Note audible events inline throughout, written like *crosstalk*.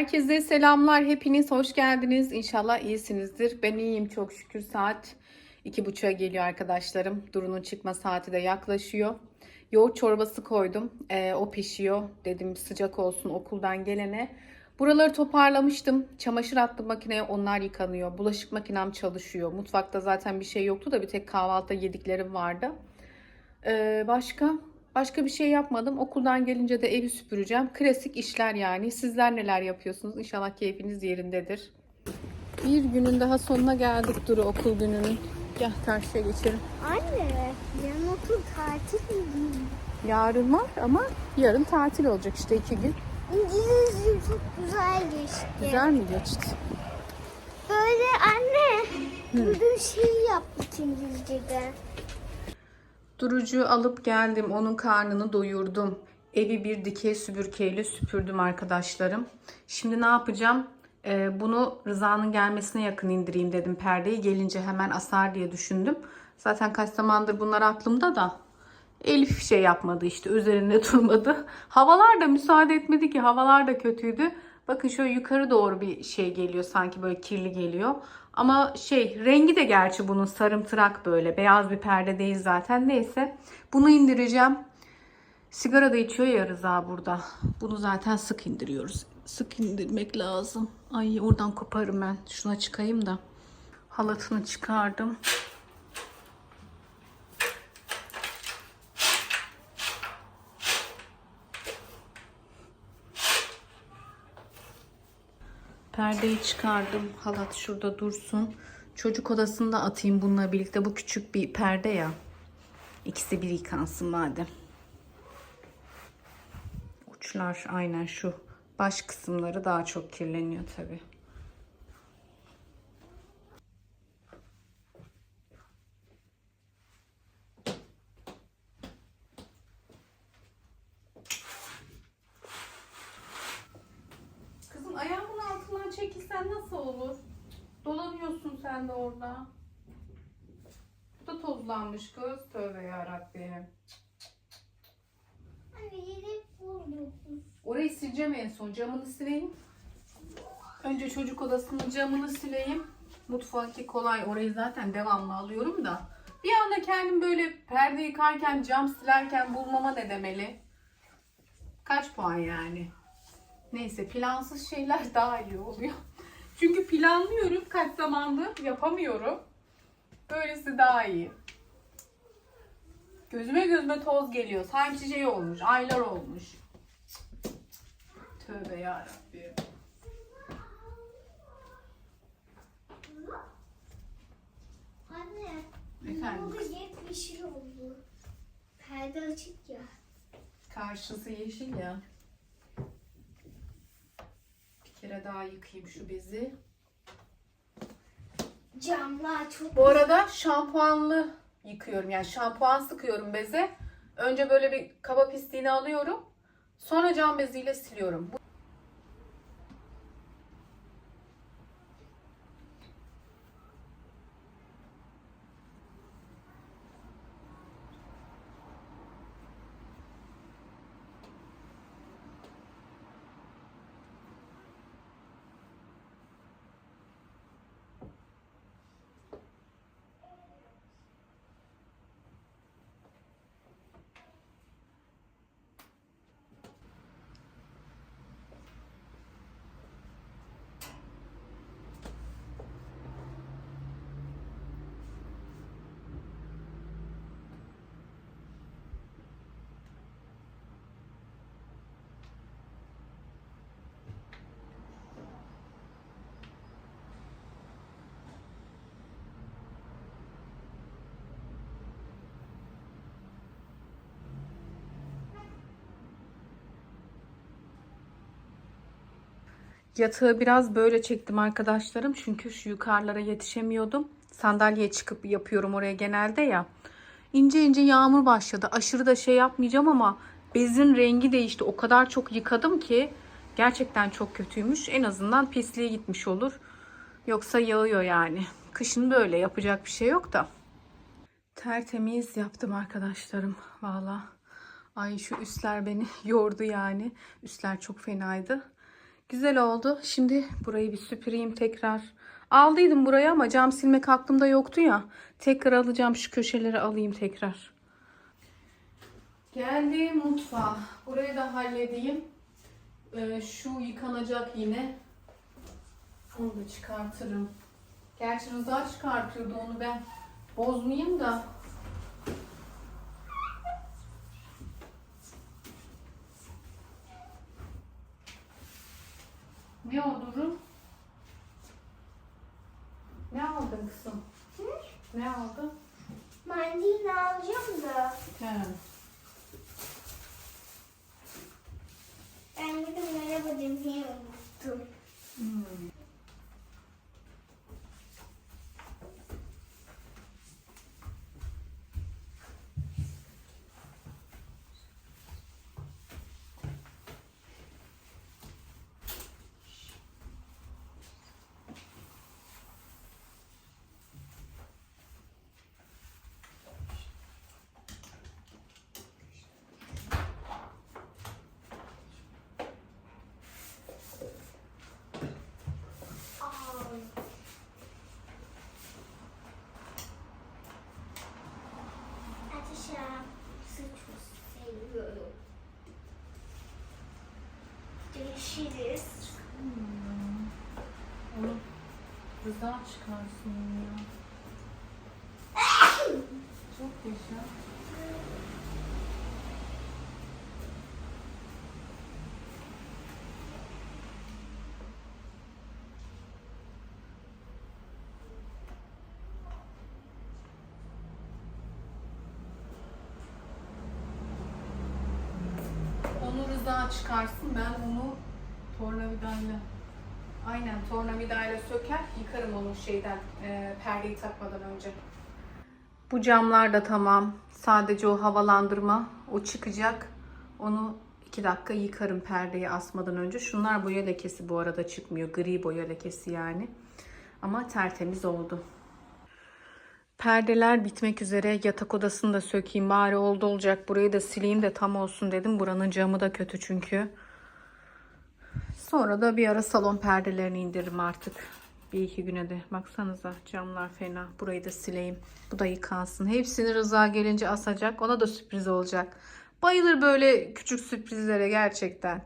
Herkese selamlar. Hepiniz hoş geldiniz. İnşallah iyisinizdir. Ben iyiyim çok şükür. Saat iki buçuğa geliyor arkadaşlarım. Duru'nun çıkma saati de yaklaşıyor. Yoğurt çorbası koydum. Ee, o pişiyor. Dedim sıcak olsun okuldan gelene. Buraları toparlamıştım. Çamaşır attım makineye onlar yıkanıyor. Bulaşık makinem çalışıyor. Mutfakta zaten bir şey yoktu da bir tek kahvaltıda yediklerim vardı. Ee, başka? Başka bir şey yapmadım. Okuldan gelince de evi süpüreceğim. Klasik işler yani. Sizler neler yapıyorsunuz? İnşallah keyfiniz yerindedir. Bir günün daha sonuna geldik Duru okul gününün. Gel karşıya geçelim. Anne, yarın okul tatil mi? Yarın var ama yarın tatil olacak işte iki gün. İngilizce çok güzel geçti. Güzel mi geçti? Böyle anne, burada şey yaptık İngilizce'de. Durucu alıp geldim. Onun karnını doyurdum. Evi bir dikey süpürgeyle süpürdüm arkadaşlarım. Şimdi ne yapacağım? Ee, bunu Rıza'nın gelmesine yakın indireyim dedim perdeyi. Gelince hemen asar diye düşündüm. Zaten kaç zamandır bunlar aklımda da. Elif şey yapmadı işte üzerinde *laughs* durmadı. Havalar da müsaade etmedi ki havalar da kötüydü. Bakın şöyle yukarı doğru bir şey geliyor sanki böyle kirli geliyor. Ama şey rengi de gerçi bunun sarımtırak böyle beyaz bir perde değil zaten neyse. Bunu indireceğim. Sigara da içiyor ya Rıza burada. Bunu zaten sık indiriyoruz. Sık indirmek lazım. Ay oradan koparım ben. Şuna çıkayım da. Halatını çıkardım. Perdeyi çıkardım. Halat şurada dursun. Çocuk odasında atayım bununla birlikte. Bu küçük bir perde ya. İkisi bir yıkansın madem. Uçlar aynen şu. Baş kısımları daha çok kirleniyor tabi. Nasıl olur? Dolanıyorsun sen de orada. Bu da tozlanmış kız. Tövbe yarabbim. Anne yeri bulduk. Orayı sileceğim en son. Camını sileyim. Önce çocuk odasının camını sileyim. Mutfaktaki kolay. Orayı zaten devamlı alıyorum da. Bir anda kendim böyle perde yıkarken, cam silerken bulmama ne demeli? Kaç puan yani? Neyse plansız şeyler *laughs* daha iyi oluyor. Çünkü planlıyorum kaç zamandır yapamıyorum. Böylesi daha iyi. Gözüme gözüme toz geliyor. Sanki şey olmuş, aylar olmuş. Tövbe yarabbim. Anne, Efendim? burada yepyeşil oldu. Perde açık ya. Karşısı yeşil ya. Bir kere daha yıkayayım şu bezi. Camlar çok Bu arada şampuanlı yıkıyorum. Yani şampuan sıkıyorum beze. Önce böyle bir kaba pisliğini alıyorum. Sonra cam beziyle siliyorum. Yatağı biraz böyle çektim arkadaşlarım. Çünkü şu yukarılara yetişemiyordum. Sandalyeye çıkıp yapıyorum oraya genelde ya. İnce ince yağmur başladı. Aşırı da şey yapmayacağım ama bezin rengi değişti. O kadar çok yıkadım ki gerçekten çok kötüymüş. En azından pisliğe gitmiş olur. Yoksa yağıyor yani. Kışın böyle yapacak bir şey yok da. Tertemiz yaptım arkadaşlarım. Valla. Ay şu üstler beni *laughs* yordu yani. Üstler çok fenaydı. Güzel oldu. Şimdi burayı bir süpüreyim tekrar. Aldıydım burayı ama cam silmek aklımda yoktu ya. Tekrar alacağım şu köşeleri alayım tekrar. Geldim mutfağa. Burayı da halledeyim. Ee, şu yıkanacak yine. Onu da çıkartırım. Gerçi Rıza çıkartıyordu onu ben. Bozmayayım da. Ne oldu Ru? Ne aldın kızım? Ne aldın? Mendil alacağım da. He. Ben gidip merhaba demeyi unuttum. Hmm. Aa. Ateşe sıçmış seviyorum. Görüşürüz. Onu Rıza çıkarsın ya. Çok yaşa. Onu Rıza çıkarsın ben onu tornavidayla Aynen tornavidayla söker yıkarım onu şeyden e, perdeyi takmadan önce. Bu camlar da tamam. Sadece o havalandırma o çıkacak. Onu 2 dakika yıkarım perdeyi asmadan önce. Şunlar boya lekesi bu arada çıkmıyor. Gri boya lekesi yani. Ama tertemiz oldu. Perdeler bitmek üzere. Yatak odasını da sökeyim. Bari oldu olacak. Burayı da sileyim de tam olsun dedim. Buranın camı da kötü çünkü. Sonra da bir ara salon perdelerini indiririm artık. Bir iki güne de. Baksanıza camlar fena. Burayı da sileyim. Bu da yıkansın. Hepsini Rıza gelince asacak. Ona da sürpriz olacak. Bayılır böyle küçük sürprizlere gerçekten.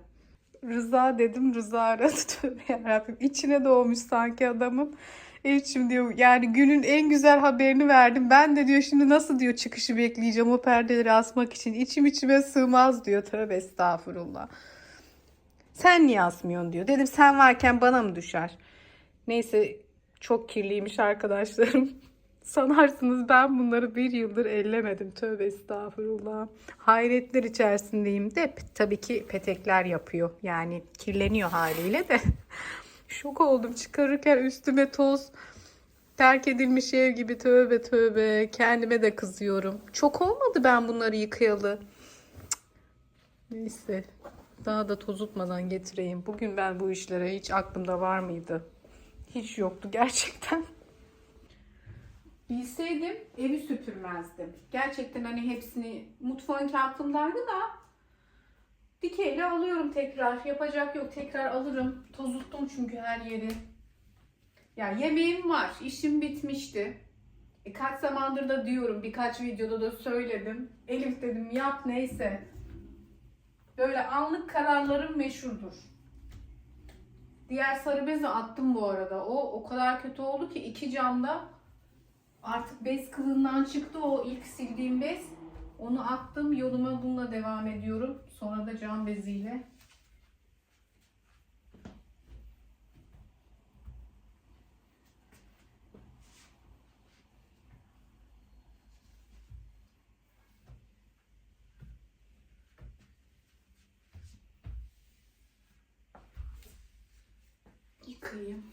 Rıza dedim Rıza aradı. *laughs* Tövbe yarabbim. İçine doğmuş sanki adamın. Elçim diyor yani günün en güzel haberini verdim. Ben de diyor şimdi nasıl diyor çıkışı bekleyeceğim o perdeleri asmak için. İçim içime sığmaz diyor. Tövbe estağfurullah. Sen niye asmıyorsun diyor. Dedim sen varken bana mı düşer? Neyse çok kirliymiş arkadaşlarım. *laughs* Sanarsınız ben bunları bir yıldır ellemedim. Tövbe estağfurullah. Hayretler içerisindeyim de tabii ki petekler yapıyor. Yani kirleniyor haliyle de. *laughs* Şok oldum çıkarırken üstüme toz. Terk edilmiş ev gibi tövbe tövbe. Kendime de kızıyorum. Çok olmadı ben bunları yıkayalı. Neyse. Daha da tozutmadan getireyim. Bugün ben bu işlere hiç aklımda var mıydı? Hiç yoktu gerçekten. Bilseydim evi süpürmezdim. Gerçekten hani hepsini mutfağın aklımdaydı da dikeyle alıyorum tekrar. Yapacak yok tekrar alırım. Tozuttum çünkü her yeri. Ya yemeğim var. işim bitmişti. E, kaç zamandır da diyorum birkaç videoda da söyledim. Elif dedim yap neyse. Böyle anlık kararlarım meşhurdur. Diğer sarı bezi attım bu arada. O o kadar kötü oldu ki iki camda artık bez kılığından çıktı o ilk sildiğim bez. Onu attım. Yoluma bununla devam ediyorum. Sonra da cam beziyle. Yıkayayım.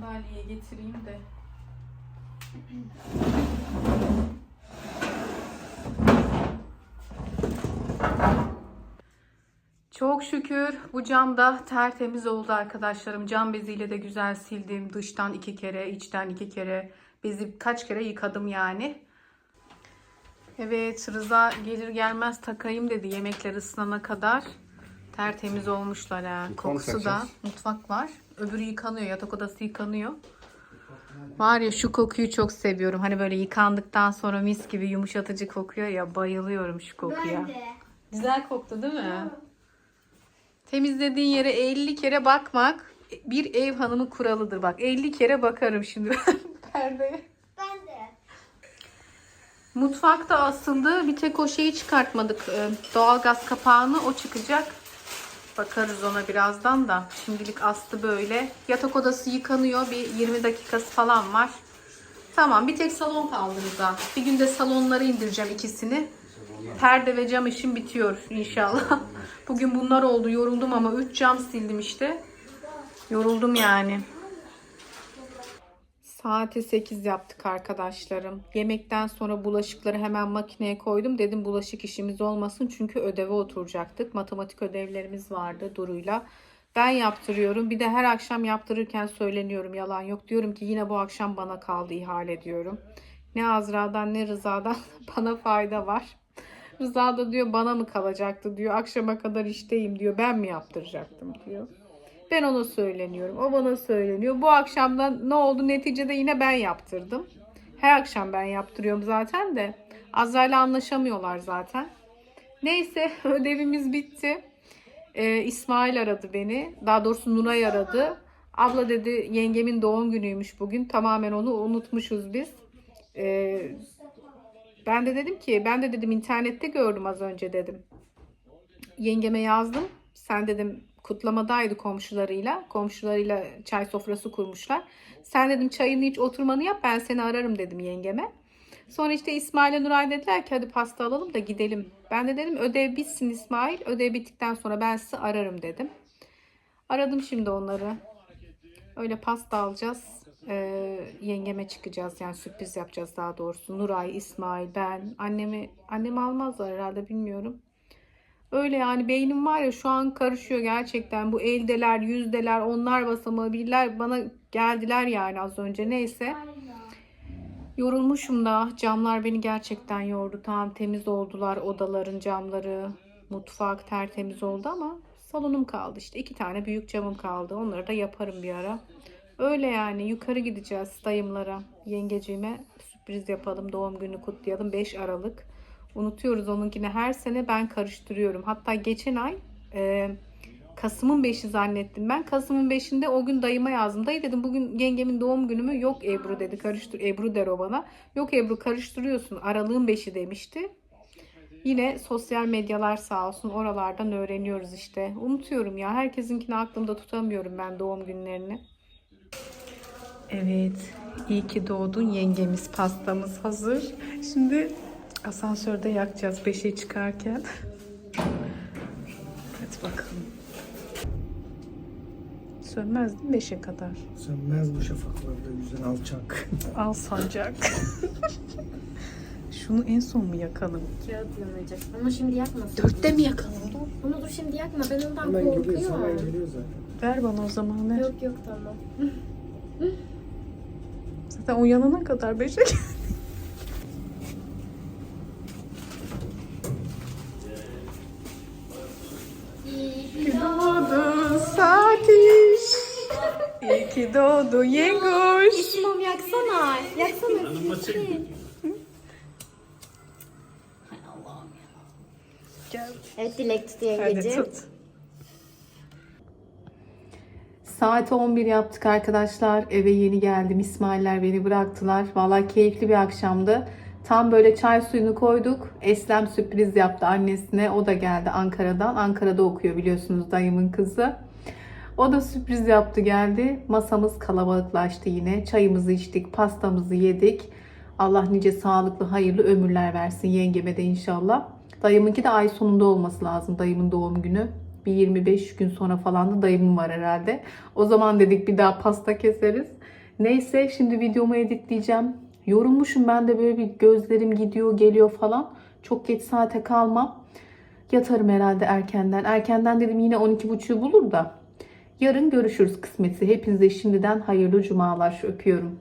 Sandalyeyi getireyim de. Çok şükür bu cam da tertemiz oldu arkadaşlarım. Cam beziyle de güzel sildim. Dıştan iki kere, içten iki kere. Bezi kaç kere yıkadım yani. Evet Rıza gelir gelmez takayım dedi yemekler ısınana kadar. Tertemiz olmuşlar ha. Kokusu da mutfak var. Öbürü yıkanıyor. Yatak odası yıkanıyor. Var ya şu kokuyu çok seviyorum. Hani böyle yıkandıktan sonra mis gibi yumuşatıcı kokuyor ya. Bayılıyorum şu kokuya. Ben de. Güzel koktu değil mi? Temizlediğin yere 50 kere bakmak bir ev hanımı kuralıdır. Bak 50 kere bakarım şimdi *laughs* perdeye. Ben de. Mutfakta asıldı. Bir tek o şeyi çıkartmadık. Ee, Doğalgaz kapağını o çıkacak. Bakarız ona birazdan da. Şimdilik astı böyle. Yatak odası yıkanıyor. Bir 20 dakikası falan var. Tamam bir tek salon kaldı burada. Bir günde salonları indireceğim ikisini. Perde ve cam işim bitiyor inşallah. *laughs* Bugün bunlar oldu. Yoruldum ama 3 cam sildim işte. Yoruldum yani. Saati 8 yaptık arkadaşlarım. Yemekten sonra bulaşıkları hemen makineye koydum. Dedim bulaşık işimiz olmasın çünkü ödeve oturacaktık. Matematik ödevlerimiz vardı Duru'yla. Ben yaptırıyorum. Bir de her akşam yaptırırken söyleniyorum yalan yok. Diyorum ki yine bu akşam bana kaldı ihale diyorum. Ne Azra'dan ne Rıza'dan *laughs* bana fayda var. Rıza da diyor bana mı kalacaktı diyor. Akşama kadar işteyim diyor. Ben mi yaptıracaktım diyor. Ben ona söyleniyorum. O bana söyleniyor. Bu akşamdan ne oldu? Neticede yine ben yaptırdım. Her akşam ben yaptırıyorum zaten de. Azra'yla anlaşamıyorlar zaten. Neyse *laughs* ödevimiz bitti. Ee, İsmail aradı beni. Daha doğrusu Nuray aradı. Abla dedi yengemin doğum günüymüş bugün. Tamamen onu unutmuşuz biz. Ee, ben de dedim ki ben de dedim internette gördüm az önce dedim. Yengeme yazdım. Sen dedim kutlamadaydı komşularıyla. Komşularıyla çay sofrası kurmuşlar. Sen dedim çayını iç oturmanı yap ben seni ararım dedim yengeme. Sonra işte İsmail Nuray dediler ki hadi pasta alalım da gidelim. Ben de dedim ödev bitsin İsmail. Ödev bittikten sonra ben sizi ararım dedim. Aradım şimdi onları. Öyle pasta alacağız. Ee, yengeme çıkacağız yani sürpriz yapacağız daha doğrusu. Nuray, İsmail, ben. Annemi annemi almazlar herhalde bilmiyorum. Öyle yani beynim var ya şu an karışıyor gerçekten. Bu eldeler, yüzdeler, onlar basamağı birler bana geldiler yani az önce neyse. Yorulmuşum da camlar beni gerçekten yordu. Tamam temiz oldular odaların camları. Mutfak tertemiz oldu ama salonum kaldı işte. iki tane büyük camım kaldı. Onları da yaparım bir ara. Öyle yani yukarı gideceğiz dayımlara, yengeciğime sürpriz yapalım. Doğum günü kutlayalım 5 Aralık. Unutuyoruz onunkini her sene ben karıştırıyorum. Hatta geçen ay e, Kasım'ın 5'i zannettim ben. Kasım'ın 5'inde o gün dayıma yazdım. Dayı dedim bugün yengemin doğum günü mü? Yok Ebru dedi. Karıştır Ebru der o bana. Yok Ebru karıştırıyorsun. Aralığın 5'i demişti. Yine sosyal medyalar sağ olsun oralardan öğreniyoruz işte. Unutuyorum ya. Herkesinkini aklımda tutamıyorum ben doğum günlerini. Evet. iyi ki doğdun yengemiz. Pastamız hazır. Şimdi asansörde yakacağız 5'e çıkarken. Hadi bakalım. Sönmez değil mi 5'e kadar? Sönmez bu şafaklarda yüzden alçak. *laughs* Al sancak. *laughs* Şunu en son mu yakalım? Kağıt yanacak. Ama şimdi yakmasın. Dörtte mi yakalım? Onu dur şimdi yakma. Ben ondan Hemen geliyor, sana korkuyorum. geliyor zaten. Ver bana o zaman ver. Yok yok tamam. Zaten uyanana kadar 5'e *laughs* İyi ki doğdun Yengoş. Mum yaksana. Yaksana. Gel. Evet dilek tut Hadi yengeciğim. tut. Saat 11 yaptık arkadaşlar. Eve yeni geldim. İsmailler beni bıraktılar. Vallahi keyifli bir akşamdı. Tam böyle çay suyunu koyduk. Eslem sürpriz yaptı annesine. O da geldi Ankara'dan. Ankara'da okuyor biliyorsunuz dayımın kızı. O da sürpriz yaptı geldi. Masamız kalabalıklaştı yine. Çayımızı içtik, pastamızı yedik. Allah nice sağlıklı, hayırlı ömürler versin yengeme de inşallah. Dayımınki de ay sonunda olması lazım. Dayımın doğum günü. Bir 25 gün sonra falan da dayımım var herhalde. O zaman dedik bir daha pasta keseriz. Neyse şimdi videomu editleyeceğim. Yorulmuşum ben de böyle bir gözlerim gidiyor geliyor falan. Çok geç saate kalmam. Yatarım herhalde erkenden. Erkenden dedim yine 12.30'u bulur da. Yarın görüşürüz kısmetse. Hepinize şimdiden hayırlı cumalar öpüyorum.